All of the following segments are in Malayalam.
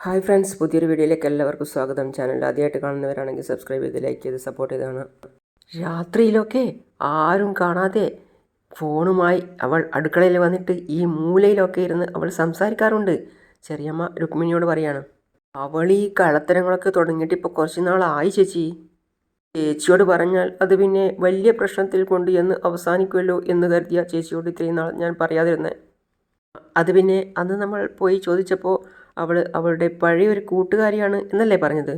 ഹായ് ഫ്രണ്ട്സ് പുതിയൊരു വീഡിയോയിലേക്ക് എല്ലാവർക്കും സ്വാഗതം. ചാനൽ ആദ്യമായിട്ട് കാണുന്നവരാണെങ്കിൽ സബ്സ്ക്രൈബ് ചെയ്ത് ലൈക്ക് ചെയ്ത് സപ്പോർട്ട് ചെയ്താണ്. രാത്രിയിലൊക്കെ ആരും കാണാതെ ഫോണുമായി അവൾ അടുക്കളയിൽ വന്നിട്ട് ഈ മൂലയിലൊക്കെ ഇരുന്ന് അവൾ സംസാരിക്കാറുണ്ട്. ചെറിയമ്മ രുക്മിണിയോട് പറയാണ് അവൾ ഈ കള്ളത്തരങ്ങളൊക്കെ തുടങ്ങിയിട്ട് ഇപ്പോൾ കുറച്ച് നാളായി ചേച്ചി. ചേച്ചിയോട് പറഞ്ഞാൽ അത് പിന്നെ വലിയ പ്രശ്നത്തിൽ കൊണ്ട് എന്ന് അവസാനിക്കുമല്ലോ എന്ന് കരുതിയ ചേച്ചിയോട് ഇത്രയും നാൾ ഞാൻ പറയാതിരുന്നേ. അത് പിന്നെ അന്ന് നമ്മൾ പോയി ചോദിച്ചപ്പോൾ അവൾ അവളുടെ പഴയ ഒരു കൂട്ടുകാരിയാണ് എന്നല്ലേ പറഞ്ഞത്?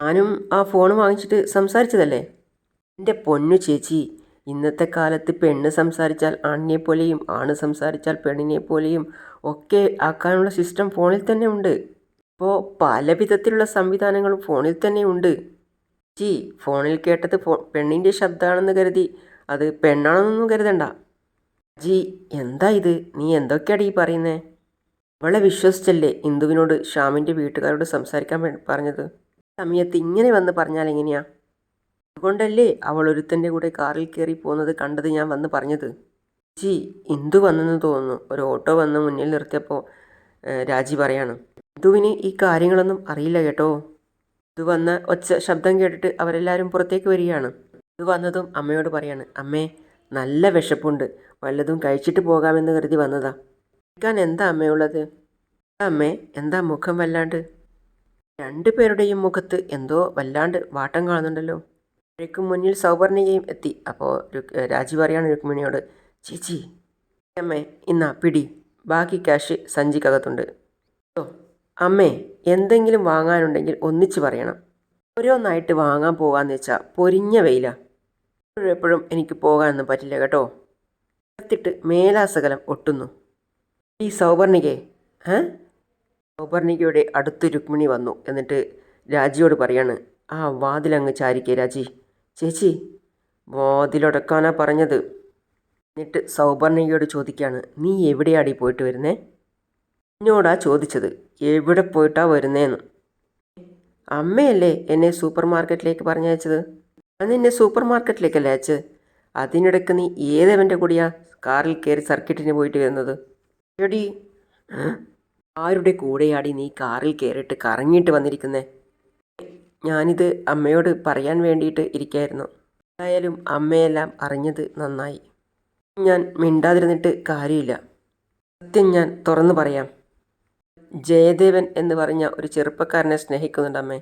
ഞാനും ആ ഫോൺ വാങ്ങിച്ചിട്ട് സംസാരിച്ചതല്ലേ? എന്റെ പൊന്നു ചേച്ചി ഇന്നത്തെ കാലത്ത് പെണ്ണ് സംസാരിച്ചാൽ ആണിനെ പോലെയും ആണ് സംസാരിച്ചാൽ പെണ്ണിനെ പോലെയും ഒക്കെ ആക്കാനുള്ള സിസ്റ്റം ഫോണിൽ തന്നെ ഉണ്ട്. ഇപ്പോൾ പല വിധത്തിലുള്ള സംവിധാനങ്ങളും ഫോണിൽ തന്നെ ഉണ്ട്. ചി ഫോണിൽ കേട്ടത് ഫോ പെണ്ണിന്റെ ശബ്ദമാണെന്ന് കരുതി അത് പെണ്ണാണെന്നൊന്നും കരുതണ്ട. ജി എന്താ ഇത്? നീ എന്തൊക്കെയാടി ഈ പറയുന്നേ? അവളെ വിശ്വസിച്ചല്ലേ ഇന്ദുവിനോട് ശ്യാമിന്റെ വീട്ടുകാരോട് സംസാരിക്കാൻ പറഞ്ഞത്? സമയത്ത് ഇങ്ങനെ വന്ന് പറഞ്ഞാൽ എങ്ങനെയാ? അതുകൊണ്ടല്ലേ അവൾ ഒരുത്തന്റെ കൂടെ കാറിൽ കയറി പോകുന്നത് കണ്ടത് ഞാൻ വന്ന് പറഞ്ഞത്. ജി ഇന്ദു വന്നെന്ന് തോന്നുന്നു. ഒരു ഓട്ടോ വന്ന് മുന്നിൽ നിർത്തിയപ്പോൾ രാജി പറയാണ്. ഇന്ദുവിന് ഈ കാര്യങ്ങളൊന്നും അറിയില്ല കേട്ടോ. ഇത് വന്ന ഒച്ച ശബ്ദം കേട്ടിട്ട് അവരെല്ലാവരും പുറത്തേക്ക് വരികയാണ്. ഇത് വന്നതും അമ്മയോട് പറയാണ് അമ്മേ നല്ല വിശപ്പുണ്ട്. വല്ലതും കഴിച്ചിട്ട് പോകാമെന്ന് കരുതി വന്നതാ. കഴിക്കാൻ എന്താ അമ്മയുള്ളത്? അമ്മേ? എന്താ മുഖം വല്ലാണ്ട്? രണ്ടുപേരുടെയും മുഖത്ത് എന്തോ വല്ലാണ്ട് വാട്ടം കാണുന്നുണ്ടല്ലോ. രുക്കും മുന്നിൽ സൗവർണികയും എത്തി. അപ്പോൾ രാജീവ് രാജി പറയാണ് രുക്മിണിയോട്. ചേച്ചി അമ്മേ ഇന്നാ പിടി. ബാക്കി ക്യാഷ് സഞ്ചിക്കകത്തുണ്ട്. ഓ അമ്മേ എന്തെങ്കിലും വാങ്ങാനുണ്ടെങ്കിൽ ഒന്നിച്ച് പറയണം. ഓരോന്നായിട്ട് വാങ്ങാൻ പോകാന്ന് വെച്ചാൽ പൊരിഞ്ഞ വെയില. എപ്പോഴും എനിക്ക് പോകാനൊന്നും പറ്റില്ല കേട്ടോ. എത്തിട്ട് മേലാസകലം ഒട്ടുന്നു. ഈ സൗവർണികേ ഏ? സൗവർണികയുടെ അടുത്ത് രുക്മിണി വന്നു. എന്നിട്ട് രാജിയോട് പറയാണ് ആ വാതിലങ്ങ് ചാരിക്കേ രാജി. ചേച്ചി വാതിലടക്കാനാ പറഞ്ഞത്. എന്നിട്ട് സൗവർണികയോട് ചോദിക്കുകയാണ് നീ എവിടെയാടി പോയിട്ട് വരുന്നേ? എന്നോടാ ചോദിച്ചത് എവിടെ പോയിട്ടാ വരുന്നേന്ന്? അമ്മയല്ലേ എന്നെ സൂപ്പർ മാർക്കറ്റിലേക്ക് പറഞ്ഞയച്ചത്? ഞാൻ നിന്നെ സൂപ്പർ മാർക്കറ്റിലേക്കല്ലേ അയച്ചത്? അതിനിടയ്ക്ക് നീ ഏതവന്റെ കൂടിയാ കാറിൽ കയറി സർക്കിട്ടിന് പോയിട്ട് വരുന്നത്? എടി ആരുടെ കൂടെയാടി നീ കാറിൽ കയറിയിട്ട് കറങ്ങിയിട്ട് വന്നിരിക്കുന്നേ? ഞാനിത് അമ്മയോട് പറയാൻ വേണ്ടിയിട്ട് ഇരിക്കായിരുന്നു. എന്തായാലും അമ്മയെല്ലാം അറിഞ്ഞത് നന്നായി. ഞാൻ മിണ്ടാതിരുന്നിട്ട് കാര്യമില്ല. സത്യം ഞാൻ തുറന്നു പറയാം. ജയദേവൻ എന്ന് പറഞ്ഞ ഒരു ചെറുപ്പക്കാരനെ സ്നേഹിക്കുന്നുണ്ട് അമ്മേ.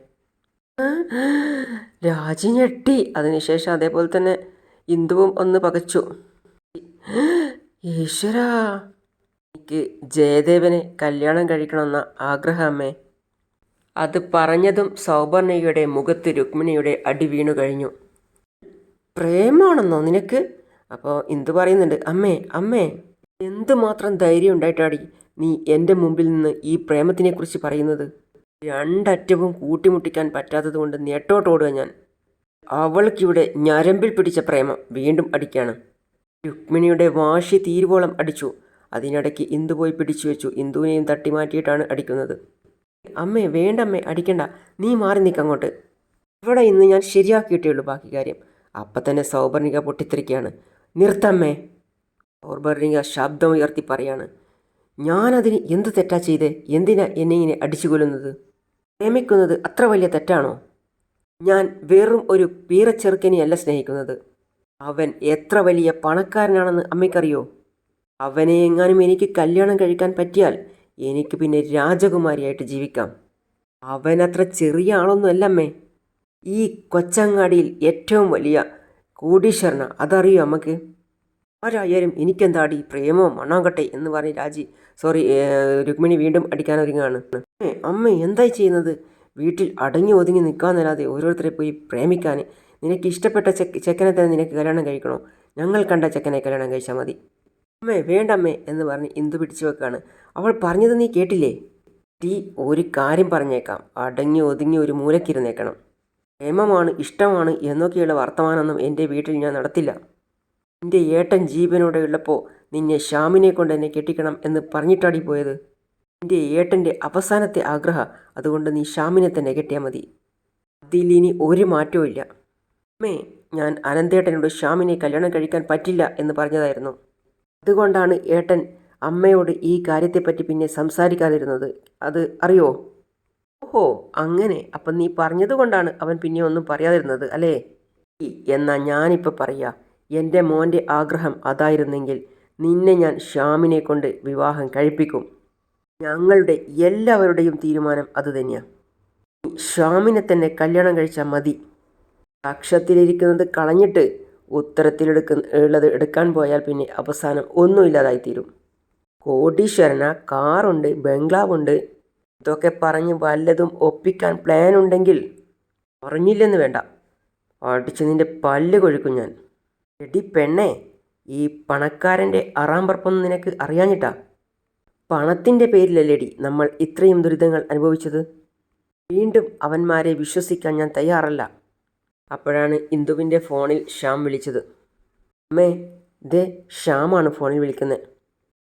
രാജി ഞെട്ടി. അതിനുശേഷം അതേപോലെ തന്നെ ഇന്ദുവും ഒന്ന് പകച്ചു. ഈശ്വരാ. എനിക്ക് ജയദേവനെ കല്യാണം കഴിക്കണമെന്ന ആഗ്രഹമേ. അത് പറഞ്ഞതും സൗപർണികയുടെ മുഖത്ത് രുക്മിണിയുടെ അടി വീണു കഴിഞ്ഞു. പ്രേമാണെന്നോ നിനക്ക്? അപ്പോൾ ഇന്ദു പറയുന്നുണ്ട് അമ്മേ അമ്മേ. എന്തുമാത്രം ധൈര്യം ഉണ്ടായിട്ടാടി നീ എന്റെ മുമ്പിൽ നിന്ന് ഈ പ്രേമത്തിനെക്കുറിച്ച് പറയുന്നത്? രണ്ടറ്റവും കൂട്ടിമുട്ടിക്കാൻ പറ്റാത്തത് കൊണ്ട് നേട്ടോട്ടോടുക ഞാൻ. അവൾക്കിവിടെ ഞരമ്പിൽ പിടിച്ച പ്രേമം വീണ്ടും അടിക്കാണ്. രുക്മിണിയുടെ വാശി തീരുവോളം അടിച്ചു. അതിനിടയ്ക്ക് ഇന്ദു പോയി പിടിച്ചു വെച്ചു. ഇന്ദുവിനെയും തട്ടി മാറ്റിയിട്ടാണ് അടിക്കുന്നത്. അമ്മേ വേണ്ടമ്മേ അടിക്കണ്ട. നീ മാറി നിൽക്കങ്ങോട്ട് ഇവിടെ ഇന്ന് ഞാൻ ശരിയാക്കിയിട്ടേ ഉള്ളൂ ബാക്കി കാര്യം. അപ്പം തന്നെ സൗപർണിക പൊട്ടിത്തെറിക്കുകയാണ്. നിർത്തമ്മേ. സൗപർണിക ശബ്ദം ഉയർത്തി പറയാണ്. ഞാനതിന് എന്ത് തെറ്റാ ചെയ്തേ? എന്തിനാ എന്നെ ഇങ്ങനെ അടിച്ചു കൊല്ലുന്നത് പ്രേമിക്കുന്നത് അത്ര വലിയ തെറ്റാണോ? ഞാൻ വെറും ഒരു പീറച്ചെറുക്കനെയല്ല സ്നേഹിക്കുന്നത്. അവൻ എത്ര വലിയ പണക്കാരനാണെന്ന് അമ്മയ്ക്കറിയോ? അവനെ എങ്ങാനും എനിക്ക് കല്യാണം കഴിക്കാൻ പറ്റിയാൽ എനിക്ക് പിന്നെ രാജകുമാരിയായിട്ട് ജീവിക്കാം. അവനത്ര ചെറിയ ആളൊന്നുമല്ല അമ്മേ. ഈ കൊച്ചങ്ങാടിയിൽ ഏറ്റവും വലിയ കോടീശ്വരന. അതറിയോ അമ്മയ്ക്ക്? ആരായാലും എനിക്കെന്താടി? പ്രേമോ മണ്ണാങ്കട്ടെ എന്ന് പറഞ്ഞ് രാജി സോറി രുക്മിണി വീണ്ടും അടിക്കാനൊരുങ്ങാണ്. അമ്മേ അമ്മ എന്തായി ചെയ്യുന്നത്? വീട്ടിൽ അടങ്ങി ഒതുങ്ങി നിൽക്കാന്നല്ലാതെ ഓരോരുത്തരെ പോയി പ്രേമിക്കാൻ നിനക്ക് ഇഷ്ടപ്പെട്ട ചെക്ക് ചെക്കനെ തന്നെ നിനക്ക് കല്യാണം കഴിക്കണോ? ഞങ്ങൾ കണ്ട ചെക്കനെ കല്യാണം കഴിച്ചാൽ മതി. അമ്മേ വേണ്ടമ്മേ എന്ന് പറഞ്ഞ് ഇന്ദു പിടിച്ചു വെക്കാണ്. അവൾ പറഞ്ഞത് നീ കേട്ടില്ലേ? ടീ ഒരു കാര്യം പറഞ്ഞേക്കാം. അടങ്ങി ഒതുങ്ങി ഒരു മൂലക്കിരുന്നേക്കണം. പ്രേമമാണ് ഇഷ്ടമാണ് എന്നൊക്കെയുള്ള വർത്തമാനമൊന്നും എന്റെ വീട്ടിൽ ഞാൻ നടത്തില്ല. എന്റെ ഏട്ടൻ ജീവനോടെ ഉള്ളപ്പോൾ നിന്നെ ശ്യാമിനെ കൊണ്ട് എന്നെ കെട്ടിക്കണം എന്ന് പറഞ്ഞിട്ടാടി പോയത്? എന്റെ ഏട്ടന്റെ അവസാനത്തെ ആഗ്രഹം അതുകൊണ്ട് നീ ശ്യാമിനെ തന്നെ കെട്ടിയാൽ മതി. അതിലിനി ഒരു മാറ്റവും ഇല്ല. അമ്മേ ഞാൻ അനന്തേട്ടനോട് ശ്യാമിനെ കല്യാണം കഴിക്കാൻ പറ്റില്ല എന്ന് പറഞ്ഞതായിരുന്നു. അതുകൊണ്ടാണ് ഏട്ടൻ അമ്മയോട് ഈ കാര്യത്തെപ്പറ്റി പിന്നെ സംസാരിക്കാതിരുന്നത്. അത് അറിയോ? ഓഹോ അങ്ങനെ. അപ്പം നീ പറഞ്ഞതുകൊണ്ടാണ് അവൻ പിന്നെ ഒന്നും പറയാതിരുന്നത് അല്ലേ? എന്നാ ഞാനിപ്പോൾ പറയാ. എന്റെ മോന്റെ ആഗ്രഹം അതായിരുന്നെങ്കിൽ നിന്നെ ഞാൻ ശ്യാമിനെ കൊണ്ട് വിവാഹം കഴിപ്പിക്കും. ഞങ്ങളുടെ എല്ലാവരുടെയും തീരുമാനം അതുതന്നെയാണ് ശ്യാമിനെ തന്നെ കല്യാണം കഴിച്ചാൽ മതി. അക്ഷത്തിലിരിക്കുന്നത് കളഞ്ഞിട്ട് ഉത്തരത്തിലെടുക്കുന്ന ഉള്ളത് എടുക്കാൻ പോയാൽ പിന്നെ അവസാനം ഒന്നുമില്ലാതായിത്തീരും കോടീശ്വരന കാറുണ്ട് ബംഗ്ലാവുണ്ട്. ഇതൊക്കെ പറഞ്ഞ് വല്ലതും ഒപ്പിക്കാൻ പ്ലാൻ ഉണ്ടെങ്കിൽ പറഞ്ഞില്ലെന്ന് വേണ്ട. അടിച്ച് നിന്റെ പല്ല് കൊഴുക്കും ഞാൻ. എടി പെണ്ണെ ഈ പണക്കാരന്റെ അറാമ്പറപ്പൊന്നും നിനക്ക് അറിയാഞ്ഞിട്ടാ? പണത്തിന്റെ പേരിലല്ലേടി നമ്മൾ ഇത്രയും ദുരിതങ്ങൾ അനുഭവിച്ചത്? വീണ്ടും അവന്മാരെ വിശ്വസിക്കാൻ ഞാൻ തയ്യാറല്ല. അപ്പോഴാണ് ഇന്ദുവിന്റെ ഫോണിൽ ശ്യാം വിളിച്ചത്. അമ്മേ ഇത് ശ്യാമാണ് ഫോണിൽ വിളിക്കുന്നത്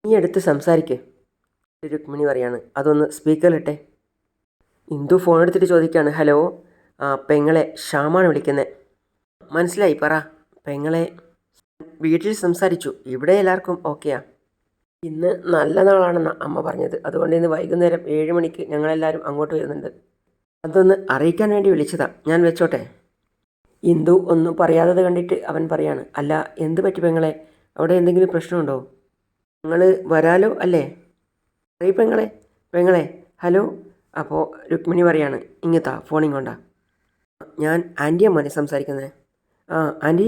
നീ എടുത്ത് സംസാരിക്കേ. രുക്മിണി പറയാണ്. അതൊന്ന് സ്പീക്കറിലിട്ടെ. ഇന്ദു ഫോൺ എടുത്തിട്ട് ചോദിക്കുകയാണ് ഹലോ? ആ പെങ്ങളെ ശ്യാമാണ് വിളിക്കുന്നത് മനസ്സിലായി പറ. പെങ്ങളെ. വീട്ടിൽ സംസാരിച്ചു. ഇവിടെ എല്ലാവർക്കും ഓക്കെയാ. ഇന്ന് നല്ല നാളാണെന്ന് അമ്മ പറഞ്ഞത്. അതുകൊണ്ട് ഇന്ന് വൈകുന്നേരം ഏഴ് മണിക്ക് ഞങ്ങളെല്ലാവരും അങ്ങോട്ട് വരുന്നുണ്ട്. അതൊന്ന് അറിയിക്കാൻ വേണ്ടി വിളിച്ചതാ. ഞാൻ വെച്ചോട്ടെ. ഇന്ദു ഒന്നും പറയാത്തത് കണ്ടിട്ട് അവൻ പറയാണ് അല്ല എന്ത് പറ്റി പെങ്ങളെ? അവിടെ എന്തെങ്കിലും പ്രശ്നമുണ്ടോ? നിങ്ങൾ വരാലോ അല്ലേ? അറിയി പെങ്ങളെ പെങ്ങളെ ഹലോ? അപ്പോൾ രുക്മിണി പറയാണ് ഇങ്ങത്താ ഫോണിങ് കൊണ്ടാ ഞാൻ ആന്റിയ മോനെ സംസാരിക്കുന്നത് ആ ആന്റി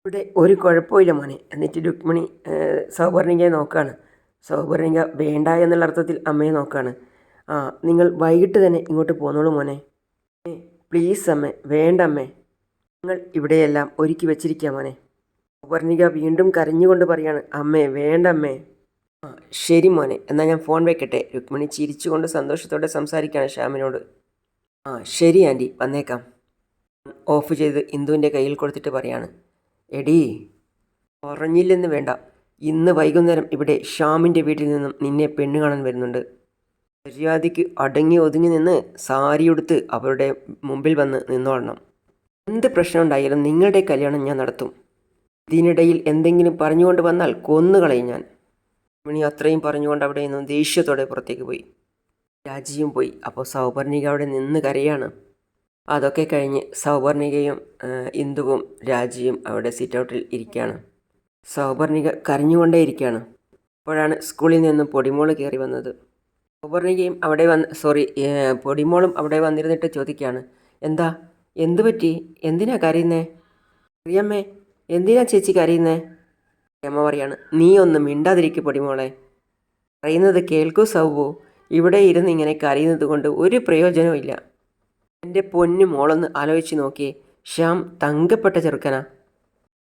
ഇവിടെ ഒരു കുഴപ്പമില്ല മോനെ. എന്നിട്ട് രുക്മിണി സൗപർണികയെ നോക്കുകയാണ് സൗപർണിക വേണ്ട എന്നുള്ള അർത്ഥത്തിൽ അമ്മയെ നോക്കുകയാണ് ആ നിങ്ങൾ വൈകിട്ട് തന്നെ ഇങ്ങോട്ട് പോന്നോളൂ മോനെ. പ്ലീസ് അമ്മേ വേണ്ട അമ്മേ. നിങ്ങൾ ഇവിടെയെല്ലാം ഒരുക്കി വെച്ചിരിക്കാം മോനെ. സൗപർണിക വീണ്ടും കരഞ്ഞുകൊണ്ട് പറയാണ് അമ്മേ വേണ്ട അമ്മേ ആ ശരി മോനെ എന്നാൽ ഞാൻ ഫോൺ വെക്കട്ടെ. രുക്മിണി ചിരിച്ചുകൊണ്ട് സന്തോഷത്തോടെ സംസാരിക്കുകയാണ് ശ്യാമിനോട്. ആ ശരി ആന്റി വന്നേക്കാം. ഓഫ് ചെയ്ത് ഇന്ദുവിന്റെ കയ്യിൽ കൊടുത്തിട്ട് പറയാണ് എടീ പറഞ്ഞില്ലെന്ന് വേണ്ട. ഇന്ന് വൈകുന്നേരം ഇവിടെ ശ്യാമിന്റെ വീട്ടിൽ നിന്നും നിന്നെ പെണ്ണ് കാണാൻ വരുന്നുണ്ട്. മര്യാദയ്ക്ക് അടങ്ങി ഒതുങ്ങി നിന്ന് സാരിയുടുത്ത് അവരുടെ മുമ്പിൽ വന്ന് നിന്നോളണം. എന്ത് പ്രശ്നം ഉണ്ടായാലും നിങ്ങളുടെ കല്യാണം ഞാൻ നടത്തും. ഇതിനിടയിൽ എന്തെങ്കിലും പറഞ്ഞുകൊണ്ട് വന്നാൽ കൊന്നുകളയും ഞാൻ. മണി അത്രയും പറഞ്ഞുകൊണ്ട് അവിടെ നിന്നും ദേഷ്യത്തോടെ പുറത്തേക്ക് പോയി. രാജിയും പോയി. അപ്പോൾ സൗപർണിക അവിടെ നിന്ന് കരയാണ്. അതൊക്കെ കഴിഞ്ഞ് സൗപർണികയും ഇന്ദുവും രാജിയും അവിടെ സിറ്റ് ഔട്ടിൽ ഇരിക്കുകയാണ് സൗപർണിക കരഞ്ഞുകൊണ്ടേ ഇരിക്കുകയാണ് അപ്പോഴാണ് സ്കൂളിൽ നിന്നും പൊടിമോൾ കയറി വന്നത്. സൗപർണികയും അവിടെ വന്ന് സോറി പൊടിമോളും അവിടെ വന്നിരുന്നിട്ട് ചോദിക്കുകയാണ് എന്താ എന്തു പറ്റി? എന്തിനാ കരയുന്നേ? പ്രിയമ്മേ എന്തിനാ ചേച്ചി കരയുന്നേ? അമ്മ പറയാണ് നീ ഒന്ന് മിണ്ടാതിരിക്കും പൊടിമോളെ. പറയുന്നത് കേൾക്കൂ സൗബു. ഇവിടെ ഇരുന്ന് ഇങ്ങനെ കരയുന്നത് കൊണ്ട് ഒരു പ്രയോജനവും ഇല്ല. എന്റെ പൊന്നു മോളൊന്ന് ആലോചിച്ച് നോക്കിയേ. ശ്യാം തങ്കപ്പെട്ട ചെറുക്കനാ.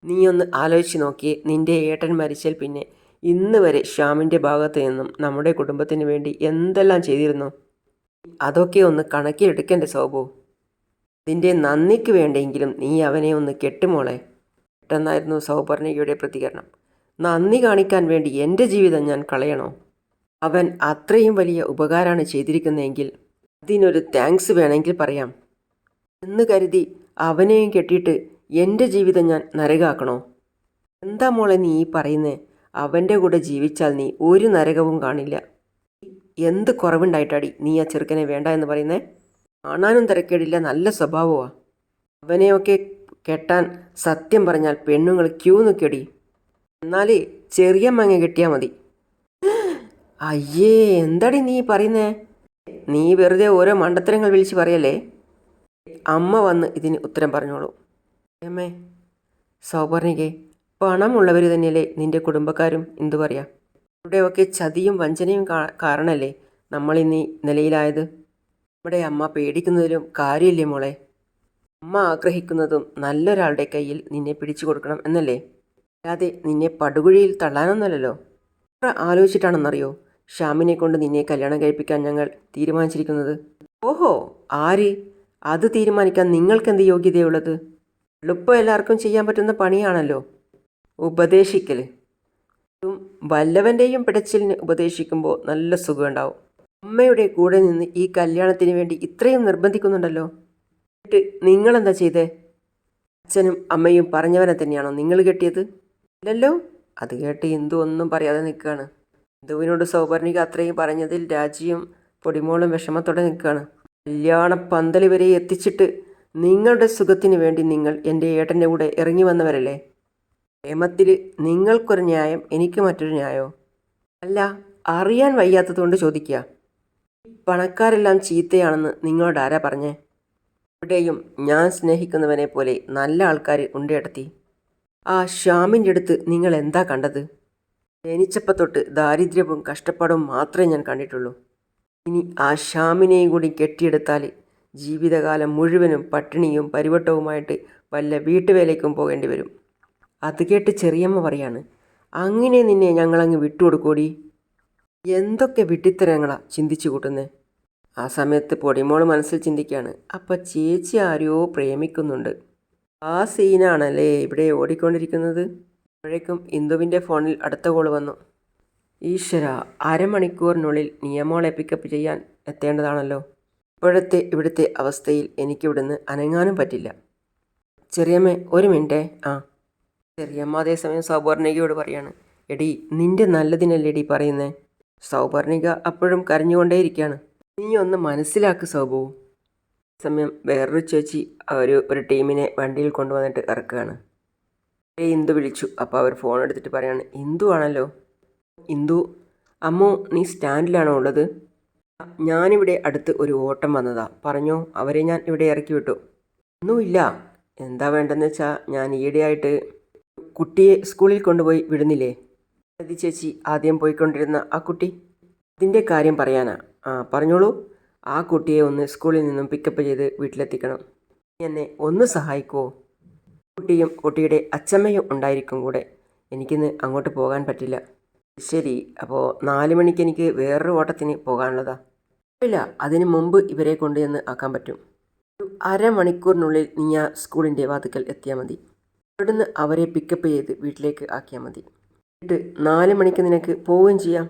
നീ ഒന്ന് ആലോചിച്ച് നോക്കിയേ. നിന്റെ ഏട്ടൻ മരിച്ചാൽ പിന്നെ ഇന്ന് വരെ ശ്യാമിന്റെ ഭാഗത്ത് നിന്നും നമ്മുടെ കുടുംബത്തിന് വേണ്ടി എന്തെല്ലാം ചെയ്തിരുന്നു? അതൊക്കെ ഒന്ന് കണക്കിലെടുക്കേണ്ട സോബു? നിന്റെ നന്ദിക്ക് വേണ്ടെങ്കിലും നീ അവനെ ഒന്ന് കെട്ടുമോളെ പെട്ടെന്നായിരുന്നു സൗപർണികയുടെ പ്രതികരണം. നന്ദി കാണിക്കാൻ വേണ്ടി എന്റെ ജീവിതം ഞാൻ കളയണോ? അവൻ അത്രയും വലിയ ഉപകാരമാണ് ചെയ്തിരിക്കുന്നതെങ്കിൽ അതിനൊരു താങ്ക്സ് വേണമെങ്കിൽ പറയാം. എന്ന് കരുതി അവനെയും കെട്ടിയിട്ട് എന്റെ ജീവിതം ഞാൻ നരകാക്കണോ? എന്താ മോളെ നീ ഈ പറയുന്നേ? അവന്റെ കൂടെ ജീവിച്ചാൽ നീ ഒരു നരകവും കാണില്ല. എന്ത് കുറവുണ്ടായിട്ടാടി നീ ആ ചെറുക്കനെ വേണ്ട എന്ന് പറയുന്നേ? കാണാനും തിരക്കേടില്ല നല്ല സ്വഭാവമാണ് അവനെയൊക്കെ കെട്ടാൻ സത്യം പറഞ്ഞാൽ പെണ്ണുങ്ങൾ ക്യൂ നിൽക്കടി എന്നാൽ ചെറിയ മങ്ങ കിട്ടിയാൽ മതി. അയ്യേ എന്താടി നീ പറയുന്നേ? നീ വെറുതെ ഓരോ മണ്ടത്തരങ്ങൾ വിളിച്ച് പറയല്ലേ? അമ്മ വന്ന് ഇതിന് ഉത്തരം പറഞ്ഞോളൂ. അമ്മേ സൗപർണികെ പണമുള്ളവർ തന്നെയല്ലേ നിന്റെ കുടുംബക്കാരും എന്തു പറയാ? ഇവിടെയൊക്കെ ചതിയും വഞ്ചനയും കാ- കാരണല്ലേ നമ്മൾ ഇന്ന് നിലയിലായത്? നമ്മുടെ അമ്മ പേടിക്കുന്നതിലും കാര്യമില്ലേ മോളെ? അമ്മ ആഗ്രഹിക്കുന്നതും നല്ലൊരാളുടെ കയ്യിൽ നിന്നെ പിടിച്ചു കൊടുക്കണം എന്നല്ലേ? അല്ലാതെ നിന്നെ പടുകുഴിയിൽ തള്ളാനൊന്നുമല്ലല്ലോ. എത്ര ആലോചിച്ചിട്ടാണെന്നറിയോ? ഷ്യാമിനെ കൊണ്ട് നിന്നെ കല്യാണം കഴിപ്പിക്കാൻ ഞങ്ങൾ തീരുമാനിച്ചിരിക്കുന്നത്. ഓഹോ ആര്? അത് തീരുമാനിക്കാൻ നിങ്ങൾക്ക് എന്ത് യോഗ്യതയുള്ളത്? എളുപ്പം എല്ലാവർക്കും ചെയ്യാൻ പറ്റുന്ന പണിയാണല്ലോ. ഉപദേശിക്കൽ വല്ലവന്റെയും പിടച്ചിലിന് ഉപദേശിക്കുമ്പോൾ നല്ല സുഖമുണ്ടാവും അമ്മയുടെ കൂടെ നിന്ന് ഈ കല്യാണത്തിന് വേണ്ടി ഇത്രയും നിർബന്ധിക്കുന്നുണ്ടല്ലോ? എന്നിട്ട് നിങ്ങളെന്താ ചെയ്തേ? അച്ഛനും അമ്മയും പറഞ്ഞവനെ തന്നെയാണോ നിങ്ങൾ കെട്ടിയത്? ഇല്ലല്ലോ. അത് കേട്ട് ഇന്ദു ഒന്നും പറയാതെ നിൽക്കുകയാണ്. ഇന്ദുവിനോട് സൗപർണിക അത്രയും പറഞ്ഞതിൽ രാജിയും പൊടിമോളും വിഷമത്തോടെ നിൽക്കുകയാണ്. കല്യാണ പന്തലി വരെ എത്തിച്ചിട്ട് നിങ്ങളുടെ സുഖത്തിന് വേണ്ടി നിങ്ങൾ എന്റെ ഏട്ടന്റെ കൂടെ ഇറങ്ങി വന്നവരല്ലേ? പ്രേമത്തിൽ നിങ്ങൾക്കൊരു ന്യായം എനിക്ക് മറ്റൊരു ന്യായോ അല്ല അറിയാൻ വയ്യാത്തതുകൊണ്ട് ചോദിക്കുക. പണക്കാരെല്ലാം ചീത്തയാണെന്ന് നിങ്ങളോട് ആരാ പറഞ്ഞേ? ഇവിടെയും ഞാൻ സ്നേഹിക്കുന്നവനെ പോലെ നല്ല ആൾക്കാർ ഉണ്ടേടത്തി. ആ ശ്യാമിന്റെ അടുത്ത് നിങ്ങൾ എന്താ കണ്ടത്? ജനിച്ചപ്പോൾ തൊട്ട് ദാരിദ്ര്യവും കഷ്ടപ്പാടും മാത്രമേ ഞാൻ കണ്ടിട്ടുള്ളൂ. ഇനി ആ ശ്യാമിനെയും കൂടി കെട്ടിയെടുത്താൽ ജീവിതകാലം മുഴുവനും പട്ടിണിയും പരിവട്ടവുമായിട്ട് വല്ല വീട്ടുവേലയ്ക്കും പോകേണ്ടി വരും. അത് കേട്ട് ചെറിയമ്മ പറയാണ് അങ്ങനെ നിന്നെ ഞങ്ങളങ്ങ് വിട്ടുകൊടുക്കൂടി എന്തൊക്കെ വിട്ടിത്തരങ്ങളാ ചിന്തിച്ചു കൂട്ടുന്നേ? ആ സമയത്ത് പൊടിമോൾ മനസ്സിൽ ചിന്തിക്കുകയാണ്. അപ്പം ചേച്ചി ആരെയോ പ്രേമിക്കുന്നുണ്ട്. ആ സീനാണല്ലേ ഇവിടെ ഓടിക്കൊണ്ടിരിക്കുന്നത്? അപ്പോഴേക്കും ഇന്ദുവിന്റെ ഫോണിൽ അടുത്ത കോൾ വന്നു. ഈശ്വര അരമണിക്കൂറിനുള്ളിൽ നിയമോളെ പിക്കപ്പ് ചെയ്യാൻ എത്തേണ്ടതാണല്ലോ. ഇപ്പോഴത്തെ ഇവിടുത്തെ അവസ്ഥയിൽ എനിക്കിവിടുന്ന് അനങ്ങാനും പറ്റില്ല. ചെറിയമ്മ ഒരു മിനിറ്റേ. ആ. ചെറിയമ്മ അതേസമയം സൗപർണികയോട് പറയാണ്. എടി നിന്റെ നല്ലതിനല്ലേ എടി പറയുന്നേ? സൗപർണിക അപ്പോഴും കരഞ്ഞുകൊണ്ടേയിരിക്കുകയാണ് നീ ഒന്ന് മനസ്സിലാക്ക് സൗഭവ് സമയം വേറൊരു ചേച്ചി അവർ ഒരു ടീമിനെ വണ്ടിയിൽ കൊണ്ടുവന്നിട്ട് ഇറക്കുകയാണ്. ഇന്ദു വിളിച്ചു. അപ്പോൾ അവർ ഫോൺ എടുത്തിട്ട് പറയാണ് ഇന്ദു ആണല്ലോ? ഇന്ദു അമ്മോ നീ സ്റ്റാൻഡിലാണോ ഉള്ളത്? ഞാനിവിടെ അടുത്ത് ഒരു ഓട്ടം വന്നതാ. പറഞ്ഞോ അവരെ ഞാൻ ഇവിടെ ഇറക്കി വിട്ടു. ഒന്നുമില്ല. എന്താ വേണ്ടെന്ന് വെച്ചാൽ ഞാൻ ഈയിടെയായിട്ട് കുട്ടിയെ സ്കൂളിൽ കൊണ്ടുപോയി വിടുന്നില്ലേ? ലതി ചേച്ചി ആദ്യം പോയിക്കൊണ്ടിരുന്ന ആ കുട്ടി? ഇതിന്റെ കാര്യം പറയാനാ. ആ പറഞ്ഞോളൂ. ആ കുട്ടിയെ ഒന്ന് സ്കൂളിൽ നിന്നും പിക്കപ്പ് ചെയ്ത് വീട്ടിലെത്തിക്കണം. എന്നെ ഒന്ന് സഹായിക്കുമോ കുട്ടിയും കുട്ടിയുടെ അച്ചമ്മയും ഉണ്ടായിരിക്കും കൂടെ. എനിക്കിന്ന് അങ്ങോട്ട് പോകാൻ പറ്റില്ല. ശരി അപ്പോൾ നാല് മണിക്ക് എനിക്ക് വേറൊരു ഓട്ടത്തിന് പോകാനുള്ളതാ. ഇല്ല അതിന് മുമ്പ് ഇവരെ കൊണ്ടുചെന്ന് ആക്കാൻ പറ്റും. ഒരു അരമണിക്കൂറിനുള്ളിൽ നീ ആ സ്കൂളിന്റെ വാതുക്കൽ എത്തിയാൽ മതി. അവിടുന്ന് അവരെ പിക്കപ്പ് ചെയ്ത് വീട്ടിലേക്ക് ആക്കിയാൽ മതി. എന്നിട്ട് നാല് മണിക്ക് നിനക്ക് പോവുകയും ചെയ്യാം.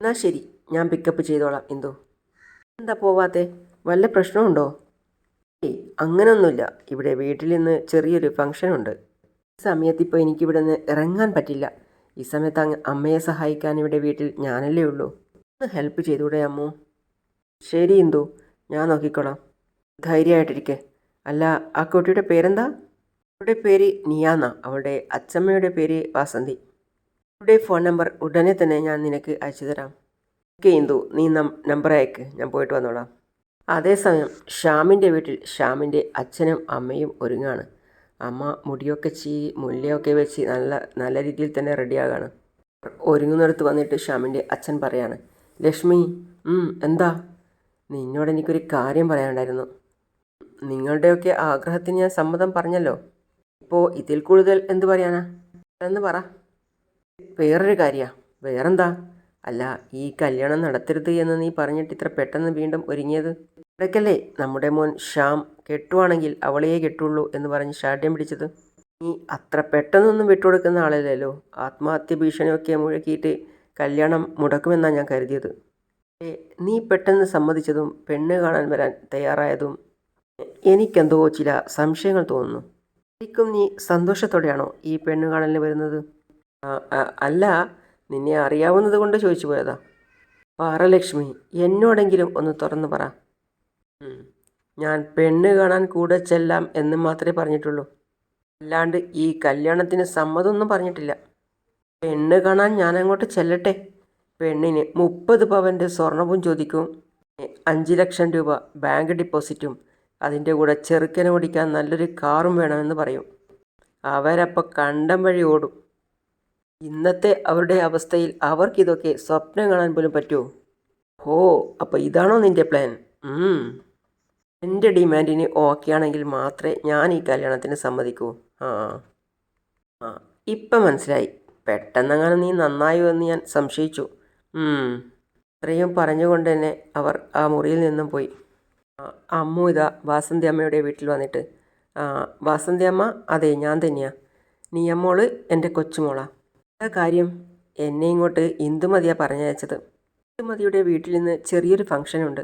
എന്നാൽ ശരി ഞാൻ പിക്കപ്പ് ചെയ്തോളാം എന്തോ എന്താ പോവാത്തെ? വല്ല പ്രശ്നമുണ്ടോ? ഏയ് അങ്ങനൊന്നുമില്ല. ഇവിടെ വീട്ടിൽ നിന്ന് ചെറിയൊരു ഫംഗ്ഷൻ ഉണ്ട്. ഈ സമയത്ത് ഇപ്പോൾ എനിക്കിവിടെ നിന്ന് ഇറങ്ങാൻ പറ്റില്ല. ഈ സമയത്ത് അങ്ങ് അമ്മയെ സഹായിക്കാൻ ഇവിടെ വീട്ടിൽ ഞാനല്ലേ ഉള്ളൂ. ഒന്ന് ഹെൽപ്പ് ചെയ്തൂടെ അമ്മു. ശരി എന്തോ ഞാൻ നോക്കിക്കോളാം. ധൈര്യമായിട്ടിരിക്കെ. അല്ല ആ കുട്ടിയുടെ പേരെന്താ? അവളുടെ പേര് നിയാന്ന. അവളുടെ അച്ഛമ്മയുടെ പേര് വാസന്തി. അവളുടെ ഫോൺ നമ്പർ ഉടനെ തന്നെ ഞാൻ നിനക്ക് അയച്ചു തരാം. ഓക്കെ ഇന്ദു നീ നമ്പർ അയക്ക്. ഞാൻ പോയിട്ട് വന്നോളാം. അതേസമയം ഷ്യാമിന്റെ വീട്ടിൽ ഷ്യാമിന്റെ അച്ഛനും അമ്മയും ഒരുങ്ങാണ്. അമ്മ മുടിയൊക്കെ ചീ മുല്ലയൊക്കെ വെച്ച് നല്ല നല്ല രീതിയിൽ തന്നെ റെഡിയാകാണ് ഒരുങ്ങുന്നിടത്ത് വന്നിട്ട് ഷ്യാമിന്റെ അച്ഛൻ പറയാണ് ലക്ഷ്മി എന്താ? നിന്നോട് എനിക്കൊരു കാര്യം പറയാനുണ്ടായിരുന്നു. നിങ്ങളുടെയൊക്കെ ആഗ്രഹത്തിന് ഞാൻ സമ്മതം പറഞ്ഞല്ലോ. ഇപ്പോൾ ഇതിൽ കൂടുതൽ എന്ത് പറയാനാ? എന്ന് പറ. വേറൊരു കാര്യമാണ് വേറെന്താ? അല്ല ഈ കല്യാണം നടത്തരുത് എന്ന് നീ പറഞ്ഞിട്ട് ഇത്ര പെട്ടെന്ന് വീണ്ടും ഒരുങ്ങിയത്? ഇടയ്ക്കല്ലേ നമ്മുടെ മോൻ ശ്യാം കെട്ടുവാണെങ്കിൽ അവളെയേ കെട്ടുള്ളൂ എന്ന് പറഞ്ഞ് ഷാഠ്യം പിടിച്ചത്? നീ അത്ര പെട്ടെന്നൊന്നും വിട്ടുകൊടുക്കുന്ന ആളല്ലല്ലോ. ആത്മഹത്യ ഭീഷണിയൊക്കെ മുഴക്കിയിട്ട് കല്യാണം മുടക്കുമെന്നാണ് ഞാൻ കരുതിയത്. നീ പെട്ടെന്ന് സമ്മതിച്ചതും പെണ്ണ് കാണാൻ വരാൻ തയ്യാറായതും എനിക്കെന്തോ ചില സംശയങ്ങൾ തോന്നുന്നു. ശരിക്കും നീ സന്തോഷത്തോടെയാണോ ഈ പെണ്ണ് കാണലിന് വരുന്നത്? അല്ല നിന്നെ അറിയാവുന്നത് കൊണ്ട് ചോദിച്ചു പോയതാ. പറ ലക്ഷ്മി എന്നോടെങ്കിലും ഒന്ന് തുറന്നു പറ. ഞാൻ പെണ്ണ് കാണാൻ കൂടെ ചെല്ലാം എന്ന് മാത്രമേ പറഞ്ഞിട്ടുള്ളൂ. അല്ലാണ്ട് ഈ കല്യാണത്തിന് സമ്മതമൊന്നും പറഞ്ഞിട്ടില്ല. പെണ്ണ് കാണാൻ ഞാൻ അങ്ങോട്ട് ചെല്ലട്ടെ. പെണ്ണിന് മുപ്പത് പവന്റെ സ്വർണവും ചോദിക്കും. അഞ്ച് ലക്ഷം രൂപ ബാങ്ക് ഡിപ്പോസിറ്റും അതിന്റെ കൂടെ ചെറുക്കനെ ഓടിക്കാൻ നല്ലൊരു കാറും വേണമെന്ന് പറയും. അവരപ്പോൾ കണ്ടം വഴി ഓടും. ഇന്നത്തെ അവരുടെ അവസ്ഥയിൽ അവർക്കിതൊക്കെ സ്വപ്നം കാണാൻ പോലും പറ്റുമോ ഓ അപ്പോൾ ഇതാണോ നിന്റെ പ്ലാൻ. എന്റെ ഡിമാൻഡിന് ഓക്കെ ആണെങ്കിൽ മാത്രമേ ഞാൻ ഈ കല്യാണത്തിന് സമ്മതിക്കൂ. ആ. ആ ഇപ്പം മനസ്സിലായി. പെട്ടെന്നങ്ങനെ നീ നന്നായോ എന്ന് ഞാൻ സംശയിച്ചു. ഇത്രയും പറഞ്ഞുകൊണ്ട് തന്നെ അവർ ആ മുറിയിൽ നിന്നും പോയി. അമ്മു ഇതാ വാസന്തി അമ്മയുടെ വീട്ടിൽ വന്നിട്ട്. വാസന്തി അമ്മ അതെ ഞാൻ തന്നെയാണ് നീ അമ്മോൾ എന്റെ കൊച്ചുമോളാ. കാര്യം? എന്നെ ഇങ്ങോട്ട് ഇന്ദുമതിയാണ് പറഞ്ഞയച്ചത്. ഇന്ദുമതിയുടെ വീട്ടിൽ നിന്ന് ചെറിയൊരു ഫംഗ്ഷൻ ഉണ്ട്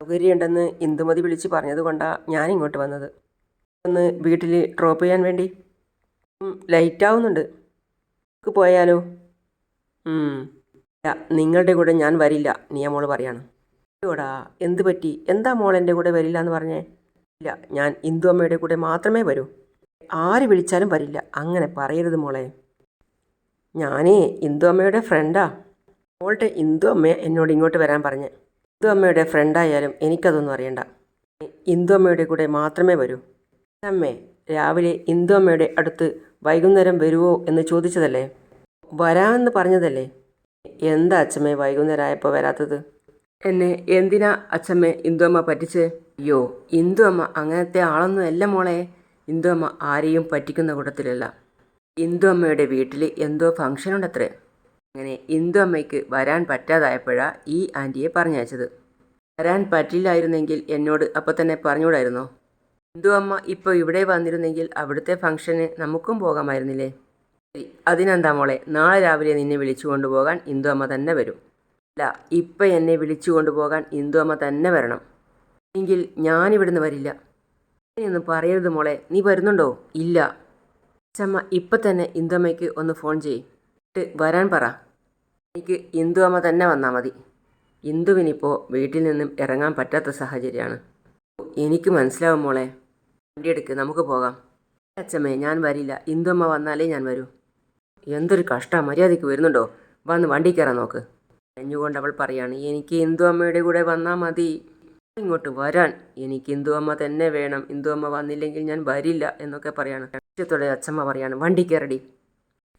സൗകര്യമുണ്ടെന്ന് ഇന്ദുമതി വിളിച്ച് പറഞ്ഞത് കൊണ്ടാണ് ഞാൻ ഇങ്ങോട്ട് വന്നത്. ഒന്ന് വീട്ടിൽ ഡ്രോപ്പ് ചെയ്യാൻ വേണ്ടി. ലൈറ്റ് ആവുന്നുണ്ട്. നമുക്ക് പോയാലോ? നിങ്ങളുടെ കൂടെ ഞാൻ വരില്ല നിയമോൾ പറയാണ്. അയ്യോടാ എന്ത് പറ്റി? എന്താ മോൾ എന്റെ കൂടെ വരില്ല എന്ന് പറഞ്ഞേ? ഇല്ല ഞാൻ ഇന്ദു അമ്മയുടെ കൂടെ മാത്രമേ വരൂ. ആര് വിളിച്ചാലും വരില്ല അങ്ങനെ പറയരുത് മോളെ. ഞാനേ ഇന്ദു അമ്മയുടെ ഫ്രണ്ടാ മോളുടെ ഇന്ദു അമ്മയെ എന്നോട് ഇങ്ങോട്ട് വരാൻ പറഞ്ഞ്. ഇന്ദു അമ്മയുടെ ഫ്രണ്ടായാലും എനിക്കതൊന്നും അറിയണ്ട. ഇന്ദു അമ്മയുടെ കൂടെ മാത്രമേ വരൂ. അമ്മേ രാവിലെ ഇന്ദു അമ്മയുടെ അടുത്ത് വൈകുന്നേരം വരുമോ എന്ന് ചോദിച്ചതല്ലേ? വരാമെന്ന് പറഞ്ഞതല്ലേ? എന്താ അച്ഛമ്മേ വൈകുന്നേരം ആയപ്പോൾ വരാത്തത്? എന്നെ എന്തിനാ അച്ഛമ്മേ ഇന്ദു അമ്മ പറ്റിച്ച്? അയ്യോ ഇന്ദു അമ്മ അങ്ങനത്തെ ആളൊന്നും അല്ല മോളെ. ഇന്ദു അമ്മ ആരെയും പറ്റിക്കുന്ന കൂട്ടത്തിലല്ല. ഇന്ദു അമ്മയുടെ വീട്ടിൽ എന്തോ ഫംഗ്ഷൻ ഉണ്ടത്രേ. അങ്ങനെ ഇന്ദു അമ്മയ്ക്ക് വരാൻ പറ്റാതായപ്പോഴാ ഈ ആന്റിയെ പറഞ്ഞയച്ചത്. വരാൻ പറ്റില്ലായിരുന്നെങ്കിൽ എന്നോട് അപ്പം തന്നെ പറഞ്ഞുകൂടായിരുന്നോ? ഇന്ദു അമ്മ ഇപ്പോൾ ഇവിടെ വന്നിരുന്നെങ്കിൽ അവിടുത്തെ ഫംഗ്ഷന് നമുക്കും പോകാമായിരുന്നില്ലേ? ശരി അതിനെന്താ മോളെ? നാളെ രാവിലെ നിന്നെ വിളിച്ചു കൊണ്ടുപോകാൻ ഇന്ദു അമ്മ തന്നെ വരും. അല്ല ഇപ്പം എന്നെ വിളിച്ചു കൊണ്ടുപോകാൻ ഇന്ദു അമ്മ തന്നെ വരണം. എങ്കിൽ ഞാനിവിടുന്ന് വരില്ല. ഒന്നും പറയരുത് മോളെ. നീ വരുന്നുണ്ടോ? ഇല്ല. അച്ഛമ്മ ഇപ്പം തന്നെ ഇന്ദുമ്മയ്ക്ക് ഒന്ന് ഫോൺ ചെയ്യും. വരാൻ പറ. എനിക്ക് ഇന്ദു അമ്മ തന്നെ വന്നാൽ മതി. ഇന്ദുവിനിപ്പോൾ വീട്ടിൽ നിന്നും ഇറങ്ങാൻ പറ്റാത്ത സാഹചര്യമാണ്. എനിക്ക് മനസ്സിലാവും മോളെ. വണ്ടി എടുക്ക് നമുക്ക് പോകാം. അച്ഛമ്മേ ഞാൻ വരില്ല. ഇന്ദു അമ്മ വന്നാലേ ഞാൻ വരൂ. എന്തൊരു കഷ്ട മര്യാദയ്ക്ക് വരുന്നുണ്ടോ? വന്ന് വണ്ടി കയറാൻ നോക്ക്. കഴിഞ്ഞുകൊണ്ട് അവൾ പറയാണ് എനിക്ക് ഇന്ദു അമ്മയുടെ കൂടെ വന്നാൽ മതി. ഇങ്ങോട്ട് വരാൻ എനിക്ക് ഇന്ദു അമ്മ തന്നെ വേണം. ഇന്ദു അമ്മ വന്നില്ലെങ്കിൽ ഞാൻ വരില്ല എന്നൊക്കെ പറയാണ്. ലക്ഷ്യത്തോടെ അച്ഛമ്മ പറയാണ് വണ്ടി കയറടി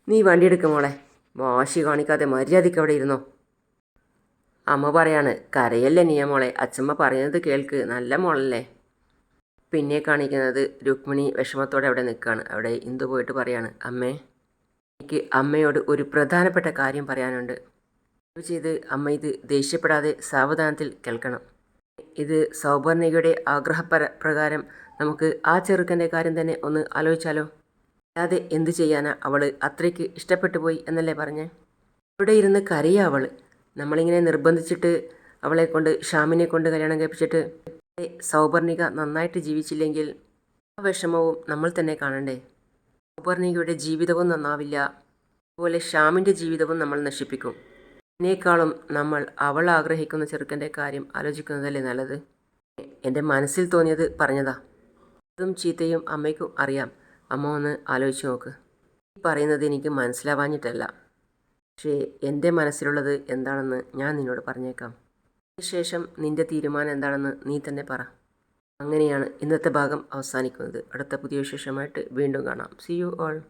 നീ വണ്ടി എടുക്കും മോളെ. വാശി കാണിക്കാതെ മര്യാദയ്ക്ക് അവിടെ ഇരുന്നോ. അമ്മ പറയാണ് കരയല്ലേ നീയ മോളെ. അച്ഛമ്മ പറയുന്നത് കേൾക്ക്. നല്ല മോളല്ലേ. പിന്നെ കാണിക്കുന്നത് രുക്മിണി വിഷമത്തോടെ അവിടെ നിൽക്കുകയാണ്. അവിടെ ഇന്ദു പോയിട്ട് പറയാണ് അമ്മേ എനിക്ക് അമ്മയോട് ഒരു പ്രധാനപ്പെട്ട കാര്യം പറയാനുണ്ട്. ചെയ്ത് അമ്മ ഇത് ദേഷ്യപ്പെടാതെ സാവധാനത്തിൽ കേൾക്കണം. ഇത് സൗപർണികയുടെ ആഗ്രഹപ്ര പ്രകാരം നമുക്ക് ആ ചെറുക്കന്റെ കാര്യം തന്നെ ഒന്ന് ആലോചിച്ചാലോ? അല്ലാതെ എന്ത് ചെയ്യാനാ അവൾ അത്രയ്ക്ക് ഇഷ്ടപ്പെട്ടു പോയി എന്നല്ലേ പറഞ്ഞേ? ഇവിടെ ഇരുന്ന് കരയാ അവൾ നമ്മളിങ്ങനെ നിർബന്ധിച്ചിട്ട് അവളെ കൊണ്ട് ഷാമിനെ കൊണ്ട് കല്യാണം കഴിപ്പിച്ചിട്ട് സൗപർണിക നന്നായിട്ട് ജീവിച്ചില്ലെങ്കിൽ ആ വിഷമവും നമ്മൾ തന്നെ കാണണ്ടേ? സൗപർണികയുടെ ജീവിതവും നന്നാവില്ല. അതുപോലെ ഷാമിന്റെ ജീവിതവും നമ്മൾ നശിപ്പിക്കും. ഇതിനേക്കാളും നമ്മൾ അവൾ ആഗ്രഹിക്കുന്ന ചെറുക്കന്റെ കാര്യം ആലോചിക്കുന്നതല്ലേ നല്ലത്? എന്റെ മനസ്സിൽ തോന്നിയത് പറഞ്ഞതാ. അതും ചീത്തയും അമ്മയ്ക്കും അറിയാം. അമ്മ ഒന്ന് ആലോചിച്ച് നോക്ക്. ഈ പറയുന്നത് എനിക്ക് മനസ്സിലാവാഞ്ഞിട്ടല്ല. പക്ഷേ എന്റെ മനസ്സിലുള്ളത് എന്താണെന്ന് ഞാൻ നിന്നോട് പറഞ്ഞേക്കാം. അതിനുശേഷം നിന്റെ തീരുമാനം എന്താണെന്ന് നീ തന്നെ പറ. അങ്ങനെയാണ് ഇന്നത്തെ ഭാഗം അവസാനിക്കുന്നത്. അടുത്ത പുതിയ വിശേഷമായിട്ട് വീണ്ടും കാണാം. C you all